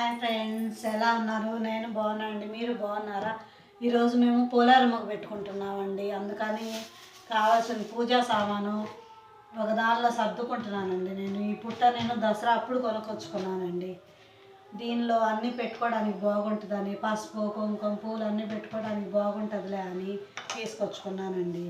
Hi friends ఎలా ఉన్నారు? నేను బాగున్నానండి మీరు బాగున్నారా? ఈరోజు మేము పోలారమ్మకు పెట్టుకుంటున్నామండి. అందుకని కావాల్సిన పూజా సామాను ఒక దానిలో సర్దుకుంటున్నానండి నేను. ఈ పుట్ట నేను దసరా అప్పుడు కొనుక్కొచ్చుకున్నానండి. దీనిలో అన్నీ పెట్టుకోవడానికి బాగుంటుందని పసుపు కుంకుమ పూలు అన్నీ పెట్టుకోవడానికి బాగుంటుందిలే అని తీసుకొచ్చుకున్నానండి.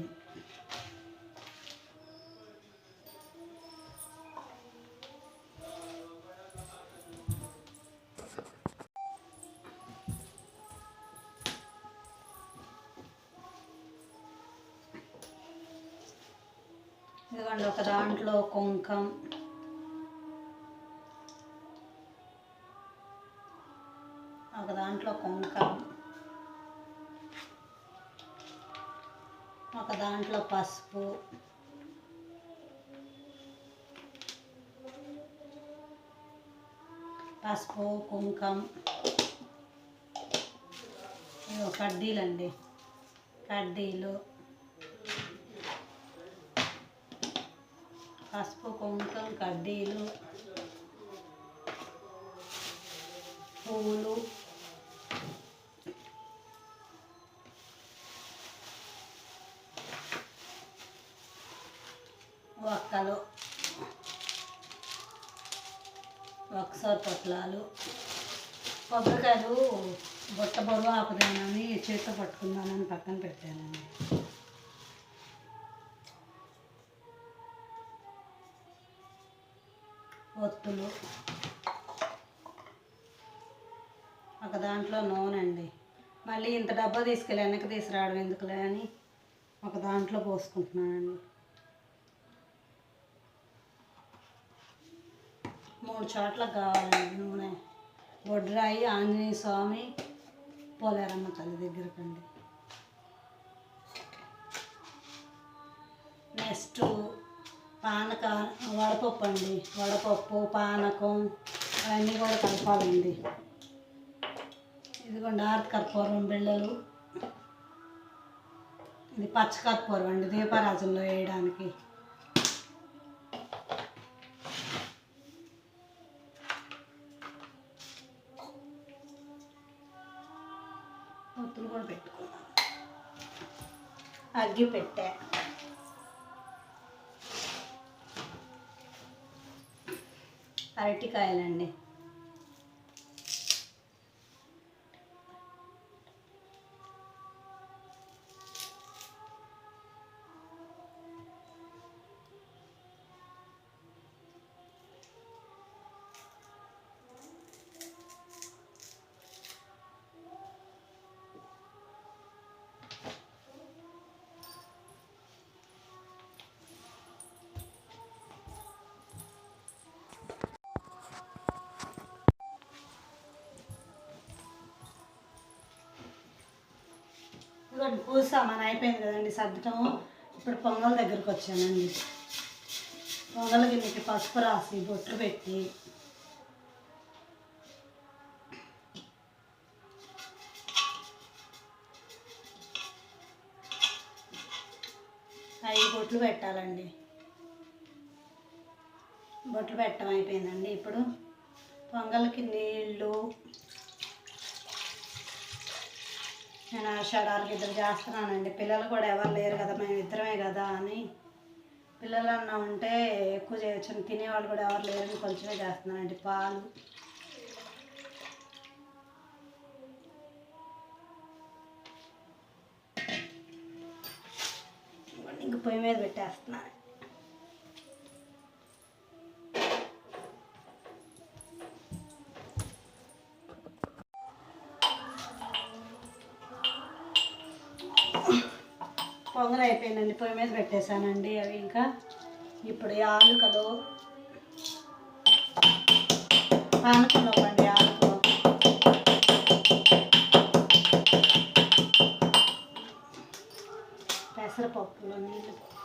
ఇదిగోండి ఒక దాంట్లో కుంకం. ఒక దాంట్లో కుంకం. ఒక దాంట్లో పసుపు. పసుపు కుంకం. ఇవి కడ్డీలండి. కడ్డీలు. పసుపు కుంకం కడ్డీలు పువ్వులు ఒక్కలు ఒకసారి పొట్లాలు. కొబ్బరికాయలు బుట్ట బరువు ఆపుదానని చేతితో పట్టుకుందామని పక్కన పెట్టానండి. ఒత్తులు ఒక దాంట్లో నూనె అండి మళ్ళీ ఇంత డబ్బా తీసుకెళ్ళి వెనక్కి తీసుకురావడం ఎందుకులే అని ఒక దాంట్లో పోసుకుంటున్నానండి. మూడు చోట్ల కావాలండి నూనె. వడ్రాయి ఆంజనేయ స్వామి పోలేరమ్మ తల్లి దగ్గరకండి. నెక్స్ట్ పానక వడపప్పు అండి. వడపప్పు పానకం అవన్నీ కూడా కలపాలండి. ఇదిగోండి ఆర్తి కర్పూరం బిళ్ళలు. ఇది పచ్చకర్పూరం అండి దీపారాజంలో వేయడానికి. పొత్తులు కూడా పెట్టుకున్నాను. అగ్గి పెట్టా. అరటికాయలండి. ఇదిగోండి సామాన్ అయిపోయింది కదండి సర్దటం ఇప్పుడు పొంగల్ దగ్గరికి వచ్చానండి. పొంగల్ గిన్నెకి పసుపు రాసి బొట్లు పెట్టి. ఐదు బొట్లు పెట్టాలండి. బొట్లు పెట్టడం అయిపోయిందండి. ఇప్పుడు పొంగల్కి నీళ్ళు నేను ఆషాఢానికి ఇద్దరు చేస్తున్నానండి. పిల్లలు కూడా ఎవరు లేరు కదా మేము ఇద్దరమే కదా అని. పిల్లలన్నా ఉంటే ఎక్కువ చేయొచ్చు తినేవాళ్ళు కూడా ఎవరు లేరని కొంచెమే చేస్తున్నానండి. పాలు. ఇంక పొయ్యి మీద పెట్టేస్తున్నాను. పొంగలు అయిపోయిందండి. పొయ్యి మీద పెట్టేశానండి అవి ఇంకా. ఇప్పుడు ఆలుకలు. పానకంలో పండి ఆలుకలు. పెసరపప్పులో నీళ్ళు.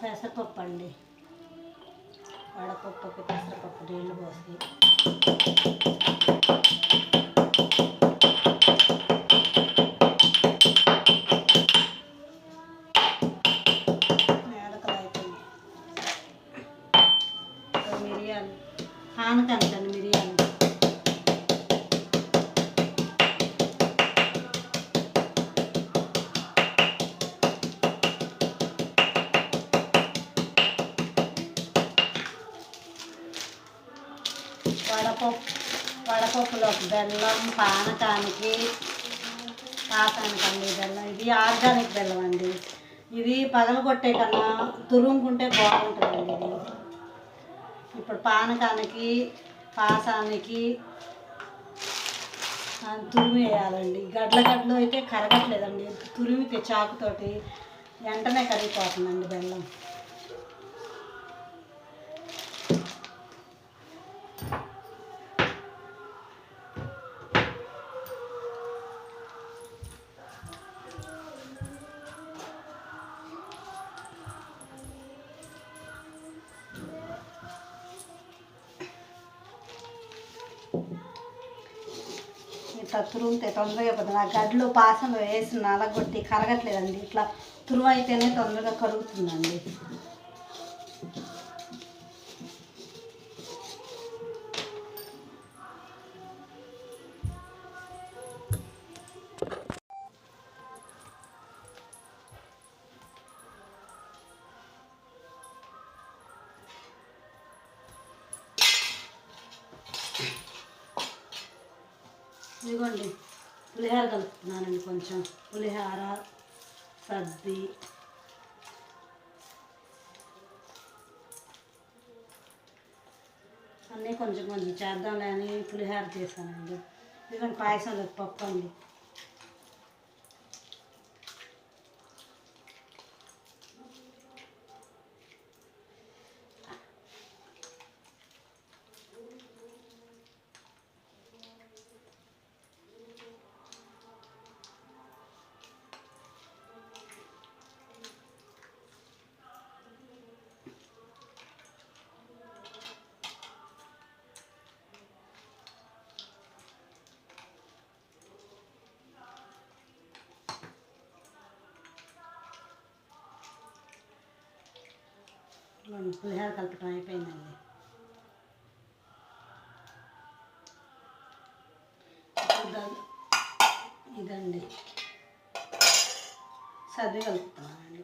పెసరపప్పు అండి వడపప్పుకి పెసరపప్పు నీళ్ళు పోసి. మేడకలు అయిపోయింది మిరియాలు. ఆనకంటండి పప్పులోకి బెల్లం పానకానికి పాకానికి అండి బెల్లం ఇది ఆర్గానిక్ బెల్లం అండి ఇది పగలగొట్టే కన్నా తురుముకుంటే బాగుంటుందండి. ఇది ఇప్పుడు పానకానికి పాసానికి తురిమి వేయాలండి. గడ్ల గడ్డలు అయితే కరగట్లేదండి. తురిమితే చాకుతోటి వెంటనే కరిగిపోతుందండి బెల్లం. ఇట్లా తురుగుతాయి తొందరగా పోతుంది. ఆ గడ్డలు పాసంలో వేసి నలగొట్టి కరగట్లేదండి ఇట్లా తురువైతేనే తొందరగా కరుగుతుందండి. ఇదిగోండి పులిహార కలుపుతున్నానండి కొంచెం. పులిహార సద్ది అన్నీ కొంచెం కొంచెం చేద్దాంలే అని పులిహార చేశానండి. ఇదిగోండి పాయసం పప్పు అండి. ఇదిగోండి పులిహార కలపటం అయిపోయిందండి. ఇదండి. సర్ది కలుపుతున్నానండి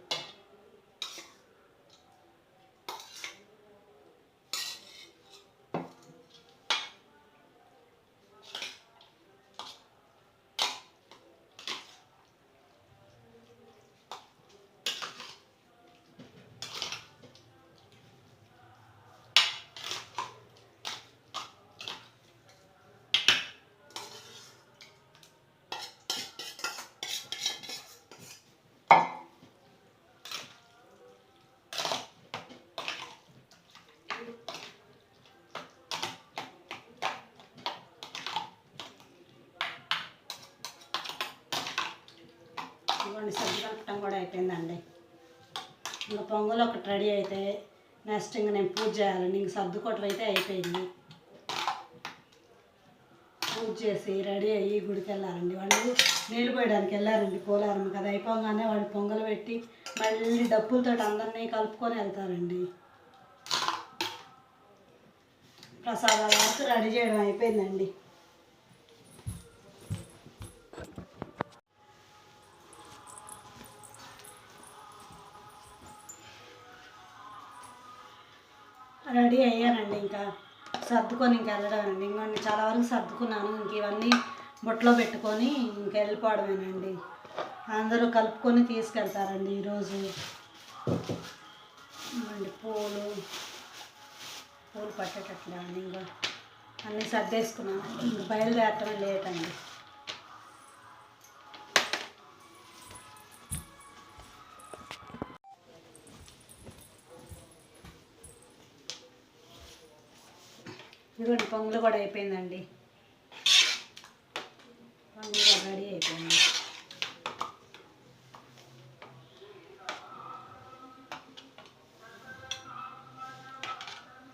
ఇదిగోండి సర్ది కలపటం కూడా అయిపోయిందండి. ఇంకా పొంగల్ ఒకటి రెడీ అయితే నెక్స్ట్ ఇంకా నేను పూజ చేయాలండి. ఇంక సర్దుకోవటం అయితే అయిపోయింది. పూజ చేసి రెడీ అయ్యి గుడికి వెళ్ళాలండి. వాళ్ళు నీళ్ళు పోయడానికి వెళ్ళారండి పోలారం కదా. అయిపోగానే వాళ్ళు పొంగలు పెట్టి మళ్ళీ డప్పులతో అందరినీ కలుపుకొని వెళ్తారండి. ప్రసాదాల వరకు రెడీ చేయడం అయిపోయిందండి. రెడీ అయ్యానండి ఇంకా సర్దుకొని ఇంక వెళ్ళడమేనండి ఇంకొన్ని చాలా వరకు సర్దుకున్నాను. ఇంక ఇవన్నీ బుట్టలో పెట్టుకొని ఇంక వెళ్ళిపోవడమేనండి. అందరూ కలుపుకొని తీసుకెళ్తారండి ఈరోజు. పూలు. పూలు పట్టేటట్లే అండి ఇంకా అన్నీ సర్దేసుకున్నాను. ఇంక బయలుదేరటమే లేట్ అండి. ఇదిగోండి పొంగులు కూడా అయిపోయిందండి. పొంగులు కూడా రెడీ అయిపోయింది.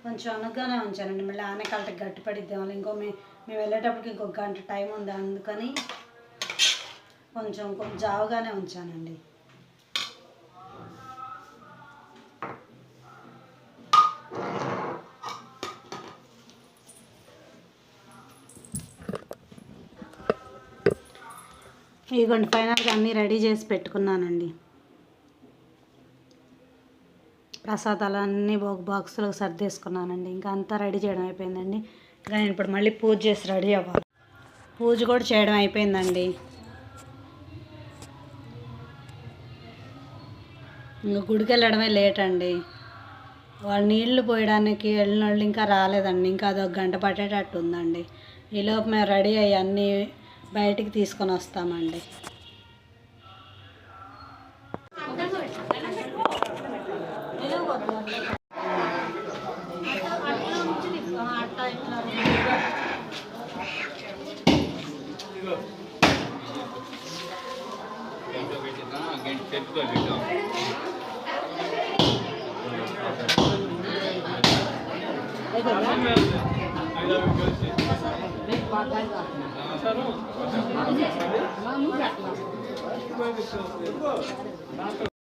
కొంచెం అనుగ్గానే ఉంచానండి మళ్ళీ ఆనకాలకి గట్టి పడిద్దాం ఇంకో మే మేము వెళ్ళేటప్పటికి ఇంకొక గంట టైం ఉంది అందుకని కొంచెం కొంచెం జావుగానే ఉంచానండి. ఇదిగోండి ఫైనల్గా అన్నీ రెడీ చేసి పెట్టుకున్నానండి. ప్రసాదాలు అన్నీ ఒక బాక్సులకు సర్దేసుకున్నానండి. ఇంకా అంతా రెడీ చేయడం అయిపోయిందండి. ఇంకా నేను ఇప్పుడు మళ్ళీ పూజ చేసి రెడీ అవ్వాలి. పూజ కూడా చేయడం అయిపోయిందండి. ఇంకా గుడికి వెళ్ళడమే లేట్ అండి. వాళ్ళు నీళ్ళు పోయడానికి వెళ్ళిన వాళ్ళు ఇంకా రాలేదండి. ఇంకా అదొక గంట పట్టేటట్టు ఉందండి. ఈలోపు మేము రెడీ అయ్యి అన్నీ బయటికి తీసుకొని వస్తామండి. I you, మాట్లాడుతున్నాను